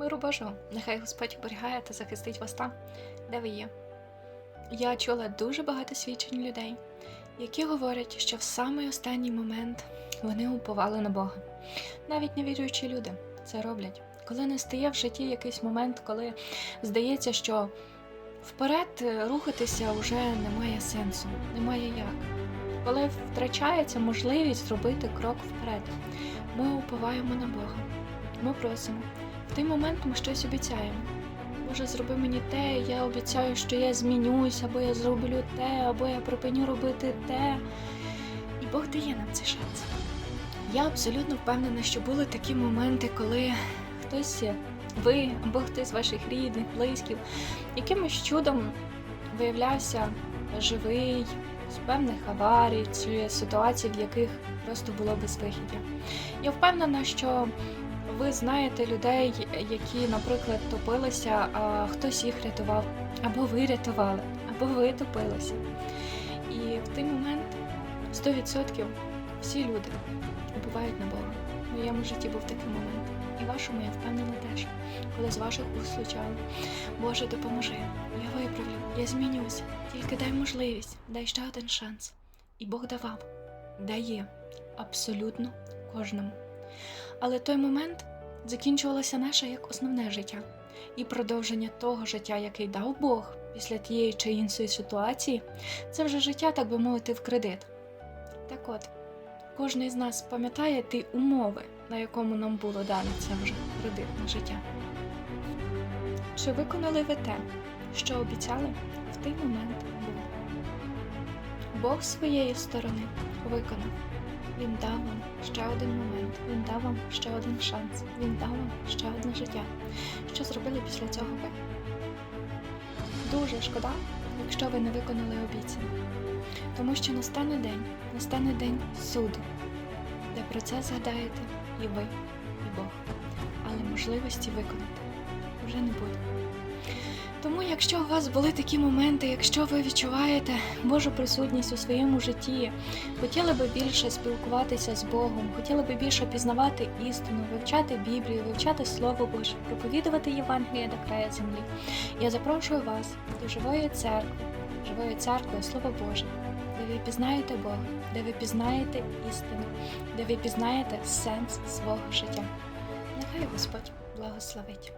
Миру Божого, нехай Господь оберігає та захистить вас там, де ви є. Я чула дуже багато свідчень людей, які говорять, що в самий останній момент вони уповали на Бога. Навіть невіруючі люди це роблять. Коли не стає в житті якийсь момент, коли здається, що вперед е, рухатися вже немає сенсу, немає як. Коли втрачається можливість зробити крок вперед, ми уповаємо на Бога. Ми просимо. В той момент ми щось обіцяємо. Боже, зроби мені те, я обіцяю, що я змінюсь, або я зроблю те, або я припиню робити те. І Бог дає нам цей шанс. Я абсолютно впевнена, що були такі моменти, коли хтось, ви або хтось з ваших рідних, близьких, якимось чудом виявлявся живий з певних аварій чи ситуацій, в яких просто було безвихідя. Я впевнена, що ви знаєте людей, які, наприклад, топилися, а хтось їх рятував, або ви рятували, або ви топилися. І в той момент 100% всі люди убувають на Бога. В моєму житті був такий момент. І вашому, я впевнена теж, коли з ваших уст звучало, Боже, допоможи, я виправлю, я змінюся, тільки дай можливість, дай ще один шанс. І Бог давав, дає абсолютно кожному. Але той момент закінчувалося наше як основне життя і продовження того життя, який дав Бог після тієї чи іншої ситуації, це вже життя, так би мовити, в кредит. Так от, кожен з нас пам'ятає ті умови, на якому нам було дане це вже кредитне життя. Чи виконали ви те, що обіцяли в той момент було? Бог своєї сторони виконав. Він дав вам ще один момент, він дав вам ще один шанс, він дав вам ще одне життя. Що зробили після цього ви? Дуже шкода, якщо ви не виконали обіцяне. Тому що настане день, настане день суду, де про це згадаєте і ви, і Бог. Але можливості виконати вже не буде. Тому, якщо у вас були такі моменти, якщо ви відчуваєте Божу присутність у своєму житті, хотіли би більше спілкуватися з Богом, хотіли би більше пізнавати істину, вивчати Біблію, вивчати Слово Боже, проповідувати Євангеліє до краю землі, я запрошую вас до живої церкви, живої церкви, Слово Боже, де ви пізнаєте Бога, де ви пізнаєте істину, де ви пізнаєте сенс свого життя. Нехай Господь благословить.